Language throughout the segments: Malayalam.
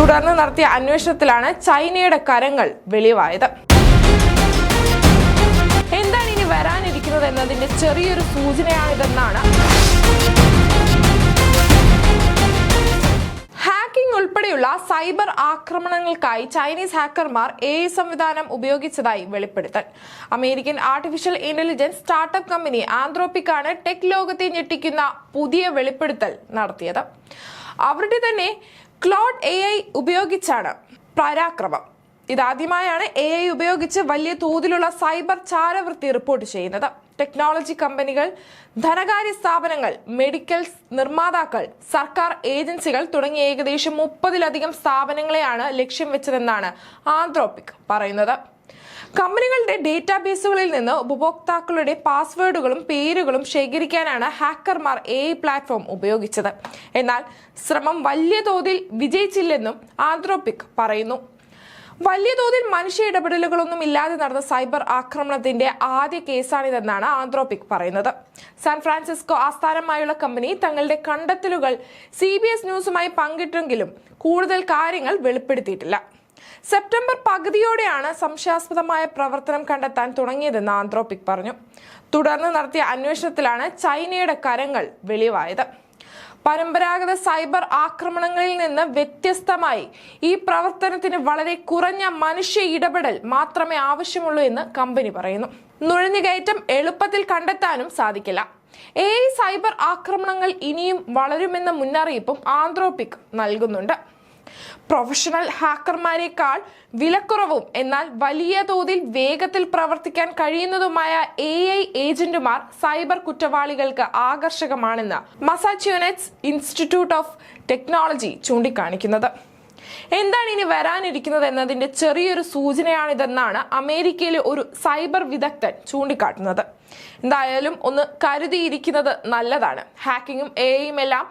തുടർന്ന് നടത്തിയ അന്വേഷണത്തിലാണ് ചൈനയുടെ കരങ്ങൾ വെളിവായത്. എന്താണ് ഇനി വരാനിരിക്കുന്നത് എന്നതിന്റെ ചെറിയൊരു സൂചനയാണിതെന്നാണ്. ഹാക്കിംഗ് ഉൾപ്പെടെയുള്ള സൈബർ ആക്രമണങ്ങൾക്കായി ചൈനീസ് ഹാക്കർമാർ എ സംവിധാനം ഉപയോഗിച്ചതായി വെളിപ്പെടുത്തൽ. American artificial intelligence startup company ആന്ത്രോപ്പിക്കാണ് tech ലോകത്തെ ഞെട്ടിക്കുന്ന പുതിയ വെളിപ്പെടുത്തൽ നടത്തിയത്. അവരുടെ തന്നെ ക്ലോഡ് എ ഉപയോഗിച്ചാണ് പരാക്രമം. ഇതാദ്യമായാണ് എ ഐ ഉപയോഗിച്ച് വലിയ തോതിലുള്ള സൈബർ ചാരവൃത്തി റിപ്പോർട്ട് ചെയ്യുന്നത്. ടെക്നോളജി കമ്പനികൾ ധനകാര്യ സ്ഥാപനങ്ങൾ മെഡിക്കൽ നിർമ്മാതാക്കൾ സർക്കാർ ഏജൻസികൾ തുടങ്ങിയ ഏകദേശം മുപ്പതിലധികം സ്ഥാപനങ്ങളെയാണ് ലക്ഷ്യം വെച്ചതെന്നാണ് ആന്ത്രോപിക് പറയുന്നത്. കമ്പനികളുടെ ഡേറ്റാബേസുകളിൽ നിന്ന് ഉപഭോക്താക്കളുടെ പാസ്വേഡുകളും പേരുകളും ശേഖരിക്കാനാണ് ഹാക്കർമാർ എ പ്ലാറ്റ്ഫോം ഉപയോഗിച്ചത്. എന്നാൽ ശ്രമം വലിയ തോതിൽ വിജയിച്ചില്ലെന്നും ആന്ത്രോപിക് പറയുന്നു. വലിയ തോതിൽ മനുഷ്യ ഇടപെടലുകളൊന്നും ഇല്ലാതെ നടന്ന സൈബർ ആക്രമണത്തിന്റെ ആദ്യ കേസാണിതെന്നാണ് ആന്ത്രോപിക് പറയുന്നത്. സാൻ ഫ്രാൻസിസ്കോ ആസ്ഥാനമായുള്ള കമ്പനി തങ്ങളുടെ കണ്ടെത്തലുകൾ സി ന്യൂസുമായി പങ്കിട്ടെങ്കിലും കൂടുതൽ കാര്യങ്ങൾ വെളിപ്പെടുത്തിയിട്ടില്ല. സെപ്റ്റംബർ പകുതിയോടെയാണ് സംശയാസ്പദമായ പ്രവർത്തനം കണ്ടെത്താൻ തുടങ്ങിയതെന്ന് ആന്ത്രോപിക് പറഞ്ഞു. തുടർന്ന് നടത്തിയ അന്വേഷണത്തിലാണ് ചൈനയുടെ കരങ്ങൾ വെളിവായത്. പരമ്പരാഗത സൈബർ ആക്രമണങ്ങളിൽ നിന്ന് വ്യത്യസ്തമായി. ഈ പ്രവർത്തനത്തിന് വളരെ കുറഞ്ഞ മനുഷ്യ ഇടപെടൽ മാത്രമേ ആവശ്യമുള്ളൂ എന്ന് കമ്പനി പറയുന്നു. നുഴഞ്ഞുകയറ്റം എളുപ്പത്തിൽ കണ്ടെത്താനും സാധിക്കില്ല. എ സൈബർ ആക്രമണങ്ങൾ ഇനിയും വളരുമെന്ന മുന്നറിയിപ്പും ആന്ത്രോപിക് നൽകുന്നുണ്ട്. പ്രൊഫഷണൽ ഹാക്കർമാരെക്കാൾ വിലക്കുറവും എന്നാൽ വലിയ തോതിൽ വേഗത്തിൽ പ്രവർത്തിക്കാൻ കഴിയുന്നതുമായ എ ഐ ഏജന്റുമാർ സൈബർ കുറ്റവാളികൾക്ക് ആകർഷകമാണെന്ന് മസാച്യൂനെറ്റ്സ് ഇൻസ്റ്റിറ്റ്യൂട്ട് ഓഫ് ടെക്നോളജി ചൂണ്ടിക്കാണിക്കുന്നത്. എന്താണ് ഇനി വരാനിരിക്കുന്നത് എന്നതിന്റെ ചെറിയൊരു സൂചനയാണിതെന്നാണ് അമേരിക്കയിലെ ഒരു സൈബർ വിദഗ്ധൻ ചൂണ്ടിക്കാട്ടുന്നത്. എന്തായാലും ഒന്ന് കരുതിയിരിക്കുന്നത് നല്ലതാണ്. ഹാക്കിങ്ങും എയും എല്ലാം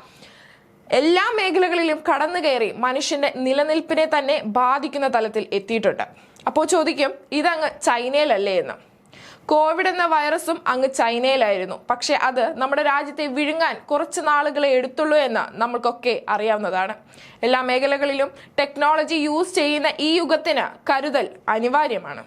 എല്ലാ മേഖലകളിലും കടന്നു കയറി മനുഷ്യന്റെ നിലനിൽപ്പിനെ തന്നെ ബാധിക്കുന്ന തലത്തിൽ എത്തിയിട്ടുണ്ട്. അപ്പോൾ ചോദിക്കും ഇതങ്ങ് ചൈനയിലല്ലേ എന്ന്. കോവിഡ് എന്ന വൈറസും അങ്ങ് ചൈനയിലായിരുന്നു. പക്ഷെ അത് നമ്മുടെ രാജ്യത്തെ വിഴുങ്ങാൻ കുറച്ച് നാളുകളെ എടുത്തുള്ളൂ എന്ന് നമ്മൾക്കൊക്കെ അറിയാവുന്നതാണ്. എല്ലാ മേഖലകളിലും ടെക്നോളജി യൂസ് ചെയ്യുന്ന ഈ യുഗത്തിന് കരുതൽ അനിവാര്യമാണ്.